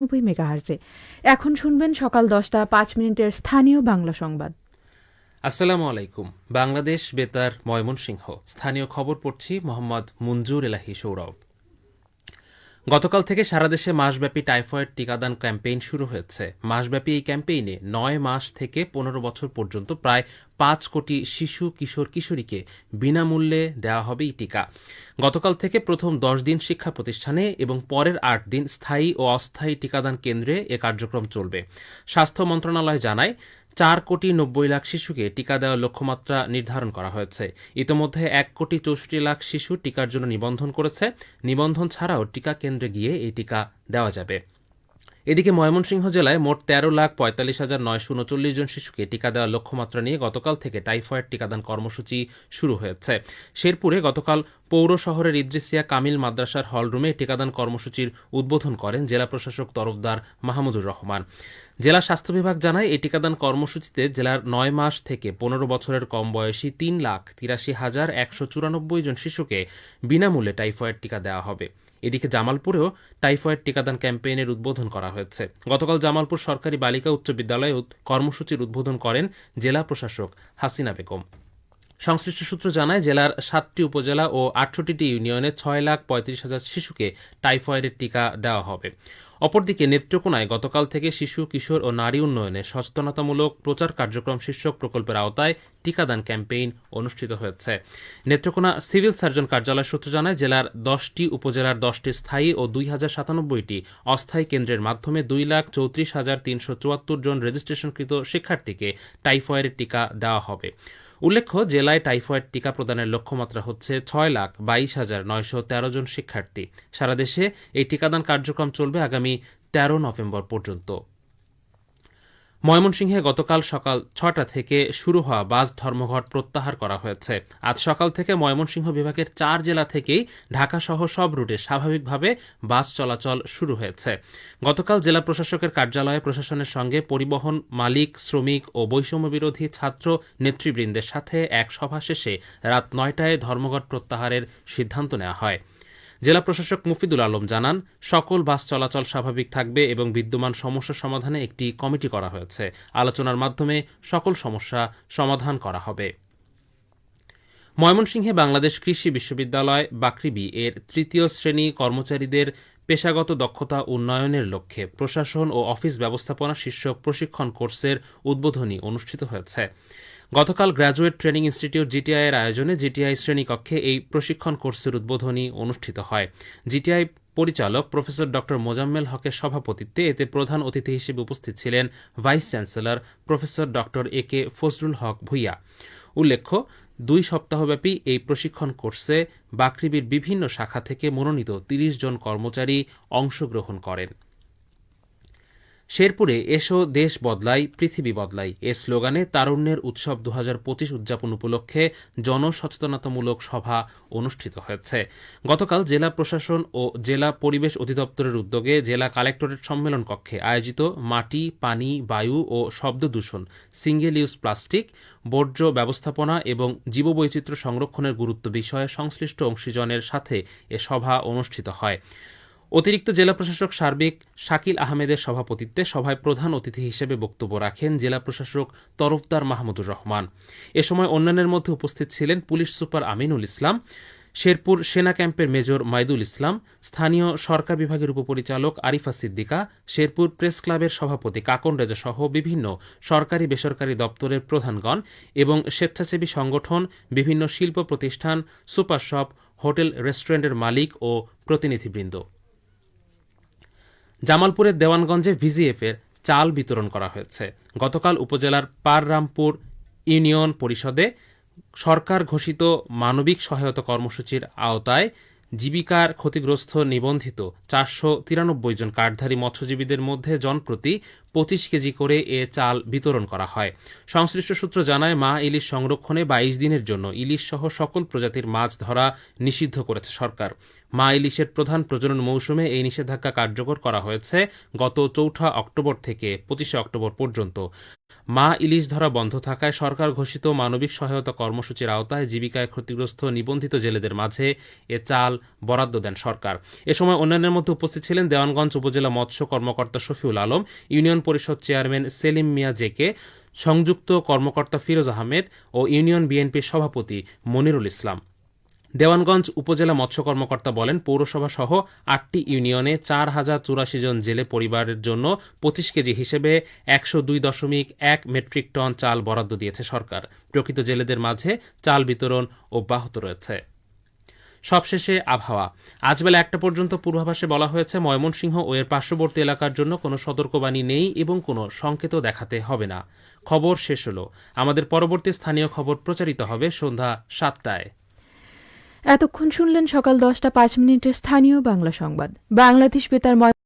নব্বই মেগাহার্জে। এখন শুনবেন সকাল দশটা পাঁচ মিনিটের স্থানীয় বাংলা সংবাদ। আসসালামু আলাইকুম। বাংলাদেশ বেতার ময়মনসিংহ। স্থানীয় খবর পড়ছি মোহাম্মদ মঞ্জুর এলাহি সৌরভ। গতকাল থেকে সারা দেশে মাসব্যাপী টাইফয়েড টিকাদান ক্যাম্পেইন শুরু হয়েছে। মাসব্যাপী এই ক্যাম্পেইনে নয় মাস থেকে পনেরো বছর পর্যন্ত প্রায় পাঁচ কোটি শিশু, কিশোর, কিশোরীকে বিনামূল্যে দেওয়া হবে এই টিকা। গতকাল থেকে প্রথম দশ দিন শিক্ষা প্রতিষ্ঠানে এবং পরের আট দিন স্থায়ী ও অস্থায়ী টিকাদান কেন্দ্রে এ কার্যক্রম চলবে। স্বাস্থ্য মন্ত্রণালয় জানায় চার কোটি নব্বই লাখ শিশুকে টিকা দেওয়ার লক্ষ্যমাত্রা নির্ধারণ করা হয়েছে। ইতোমধ্যে এক কোটি চৌষট্টি লাখ শিশু টিকার জন্য নিবন্ধন করেছে। নিবন্ধন ছাড়াও টিকা কেন্দ্রে গিয়ে এই টিকা দেওয়া যাবে। এদিকে ময়মনসিংহ জেলায় মোট তেরো লাখ পঁয়তাল্লিশ হাজার নয়শো উনচল্লিশ জন শিশুকে টিকা দেওয়ার লক্ষ্যমাত্রা নিয়ে গতকাল থেকে টাইফয়েড টিকাদান কর্মসূচি শুরু হয়েছে। শেরপুরে গতকাল পৌর শহরের ইদ্রিসিয়া কামিল মাদ্রাসার হলরুমে টিকাদান কর্মসূচির উদ্বোধন করেন জেলা প্রশাসক তরফদার মাহমুদুর রহমান। জেলা স্বাস্থ্য বিভাগ জানায়, এই টিকাদান কর্মসূচিতে জেলার নয় মাস থেকে পনেরো বছরের কম বয়সী তিন লাখ তিরাশি হাজার একশো চুরানব্বই জন শিশুকে বিনামূল্যে টাইফয়েড টিকা দেওয়া হবে। এদিকে জামালপুরেও টাইফয়েড টিকাদান ক্যাম্পেইনের উদ্বোধন করা হয়েছে। গতকাল জামালপুর সরকারি বালিকা উচ্চ বিদ্যালয়ে কর্মসূচির উদ্বোধন করেন জেলা প্রশাসক হাসিনা বেগম। সংশ্লিষ্ট সূত্র জানায়, জেলার সাতটি উপজেলা ও আটষট্টিটি ইউনিয়নে ছয় লাখ পঁয়ত্রিশ হাজার শিশুকে টাইফয়েডের টিকা দেওয়া হবে। অপরদিকে নেত্রকোনায় গতকাল থেকে শিশু, কিশোর ও নারী উন্নয়নে সচেতনতামূলক প্রচার কার্যক্রম শীর্ষক প্রকল্পের আওতায় টিকাদান ক্যাম্পেইন অনুষ্ঠিত হয়েছে। নেত্রকোনা সিভিল সার্জন কার্যালয় সূত্র জানায়, জেলার দশটি, উপজেলার দশটি স্থায়ী ও দুই হাজার সাতানব্বইটি অস্থায়ী কেন্দ্রের মাধ্যমে দুই লাখ চৌত্রিশ হাজার তিনশো চুয়াত্তর জন রেজিস্ট্রেশনকৃত শিক্ষার্থীকে টাইফয়েডের টিকা দেওয়া হবে। উল্লেখ্য, জেলায় টাইফয়েড টিকা প্রদানের লক্ষ্যমাত্রা হচ্ছে ছয় লাখ বাইশ হাজার নয়শো তেরো জন শিক্ষার্থী। সারা দেশে এই টিকাদান কার্যক্রম চলবে আগামী তেরো নভেম্বর পর্যন্ত। ময়মনসিংহে গতকাল সকাল ছটা থেকে শুরু হওয়া বাস ধর্মঘট প্রত্যাহার করা হয়েছে। আজ সকাল থেকে ময়মনসিংহ বিভাগের চার জেলা থেকেই ঢাকা সহ সব রুটে স্বাভাবিকভাবে বাস চলাচল শুরু হয়েছে। গতকাল জেলা প্রশাসকের কার্যালয়ে প্রশাসনের সঙ্গে পরিবহন মালিক, শ্রমিক ও বৈষম্য বিরোধী ছাত্র নেতৃবৃন্দের সাথে এক সভা শেষে রাত নয়টায় ধর্মঘট প্রত্যাহারের সিদ্ধান্ত নেওয়া হয়। জেলা প্রশাসক মুফিদুল আলম জানান, সকল বাস চলাচল স্বাভাবিক থাকবে এবং বিদ্যমান সমস্যা সমাধানে একটি কমিটি করা হয়েছে। আলোচনার মাধ্যমে সকল সমস্যা সমাধান করা হবে। ময়মনসিংহে বাংলাদেশ কৃষি বিশ্ববিদ্যালয় বাকৃবি এর তৃতীয় শ্রেণি কর্মচারীদের পেশাগত দক্ষতা উন্নয়নের লক্ষ্যে প্রশাসন ও অফিস ব্যবস্থাপনা শীর্ষক প্রশিক্ষণ কোর্সের উদ্বোধনী অনুষ্ঠিত হয়েছে। গতকাল গ্র্যাজুয়েট ট্রেনিং ইনস্টিটিউট জিটিআই এর আয়োজনে জিটিআই শ্রেণীকক্ষে এই প্রশিক্ষণ কোর্সের উদ্বোধনী অনুষ্ঠিত হয়। জিটিআই পরিচালক প্রফেসর ড. মোজাম্মেল হকের সভাপতিত্বে এতে প্রধান অতিথি হিসেবে উপস্থিত ছিলেন ভাইস চ্যান্সেলর প্রফেসর ড. এ কে ফজলুল হক ভুইয়া। উল্লেখ্য, দুই সপ্তাহব্যাপী এই প্রশিক্ষণ কোর্সে বাকৃবির বিভিন্ন শাখা থেকে মনোনীত তিরিশ জন কর্মচারী অংশগ্রহণ করেন। শেরপুরে এসো, দেশ বদলাই, পৃথিবী বদলাই। এ স্লোগানে তারুণ্যের উৎসব দু হাজার পঁচিশ উদযাপন উপলক্ষে জনসচেতনতামূলক সভা অনুষ্ঠিত হয়েছে। গতকাল জেলা প্রশাসন ও জেলা পরিবেশ অধিদপ্তরের উদ্যোগে জেলা কালেক্টরেট সম্মেলন কক্ষে আয়োজিত মাটি, পানি, বায়ু ও শব্দ দূষণ, সিঙ্গেল ইউজ প্লাস্টিক, বর্জ্য ব্যবস্থাপনা এবং জীববৈচিত্র্য সংরক্ষণের গুরুত্ব বিষয়ে সংশ্লিষ্ট অংশীজনের সাথে এ সভা অনুষ্ঠিত হয়। অতিরিক্ত জেলা প্রশাসক সার্বিক শাকিল আহমেদের সভাপতিত্বে সভায় প্রধান অতিথি হিসেবে বক্তব্য রাখেন জেলা প্রশাসক তরফদার মাহমুদুর রহমান। এ সময় অন্যান্যের মধ্যে উপস্থিত ছিলেন পুলিশ সুপার আমিনুল ইসলাম, শেরপুর সেনা ক্যাম্পের মেজর মাইদুল ইসলাম, স্থানীয় সরকার বিভাগের উপপরিচালক আরিফা সিদ্দিকা, শেরপুর প্রেস ক্লাবের সভাপতি কাকন রেজা সহ বিভিন্ন সরকারি বেসরকারি দপ্তরের প্রধানগণ এবং স্বেচ্ছাসেবী সংগঠন, বিভিন্ন শিল্প প্রতিষ্ঠান, সুপার শপ, হোটেল, রেস্টুরেন্টের মালিক ও প্রতিনিধিবৃন্দ। জামালপুরের দেওয়ানগঞ্জে ভিজিএফের চাল বিতরণ করা হয়েছে। গতকাল উপজেলার পাররামপুর ইউনিয়ন পরিষদে সরকার ঘোষিত মানবিক সহায়তা কর্মসূচির আওতায় জীবিকার ক্ষতিগ্রস্ত নিবন্ধিত চারশো তিরানব্বই জন কার্ডধারী মৎস্যজীবীদের মধ্যে জনপ্রতি পঁচিশ কেজি করে এ চাল বিতরণ করা হয়। সংশ্লিষ্ট সূত্র জানায়, মা ইলিশ সংরক্ষণে বাইশ দিনের জন্য ইলিশ সহ সকল প্রজাতির মাছ ধরা নিষিদ্ধ করেছে সরকার। মা ইলিশের প্রধান প্রজনন মৌসুমে এই নিষেধাজ্ঞা কার্যকর করা হয়েছে গত চৌঠা অক্টোবর থেকে পঁচিশে অক্টোবর পর্যন্ত। মা ইলিশ ধরা বন্ধ থাকায় সরকার ঘোষিত মানবিক সহায়তা কর্মসূচির আওতায় জীবিকায় ক্ষতিগ্রস্ত নিবন্ধিত জেলেদের মাঝে এ চাল বরাদ্দ দেন সরকার। এ সময় অন্যান্যের মধ্যে উপস্থিত ছিলেন দেওয়ানগঞ্জ উপজেলা মৎস্য কর্মকর্তা শফিউল আলম, ইউনিয়ন পরিষদ চেয়ারম্যান সেলিম মিয়া জেকে, সংযুক্ত কর্মকর্তা ফিরোজ আহমেদ ও ইউনিয়ন বিএনপির সভাপতি মনিরুল ইসলাম। দেওয়ানগঞ্জ উপজেলা মৎস্য কর্মকর্তা বলেন, পৌরসভা সহ আটটি ইউনিয়নে চার হাজার চুরাশি জন জেলে পরিবারের জন্য পঁচিশ কেজি হিসেবে একশো দুই দশমিক এক মেট্রিক টন চাল বরাদ্দ দিয়েছে সরকার। প্রকৃত জেলেদের মাঝে চাল বিতরণ অব্যাহত রয়েছে। সবশেষে আবহাওয়া। আজ বেলা একটা পর্যন্ত পূর্বাভাসে বলা হয়েছে, ময়মনসিংহ ও এর পার্শ্ববর্তী এলাকার জন্য কোনো সতর্কবাণী নেই এবং কোনো সংকেতও দেখাতে হবে না। খবর শেষ হলো। আমাদের পরবর্তী স্থানীয় খবর প্রচারিত হবে সন্ধ্যা সাতটায়। এতক্ষণ শুনলেন সকাল দশটা পাঁচ মিনিটের স্থানীয় বাংলা সংবাদ। বাংলাদেশ বেতার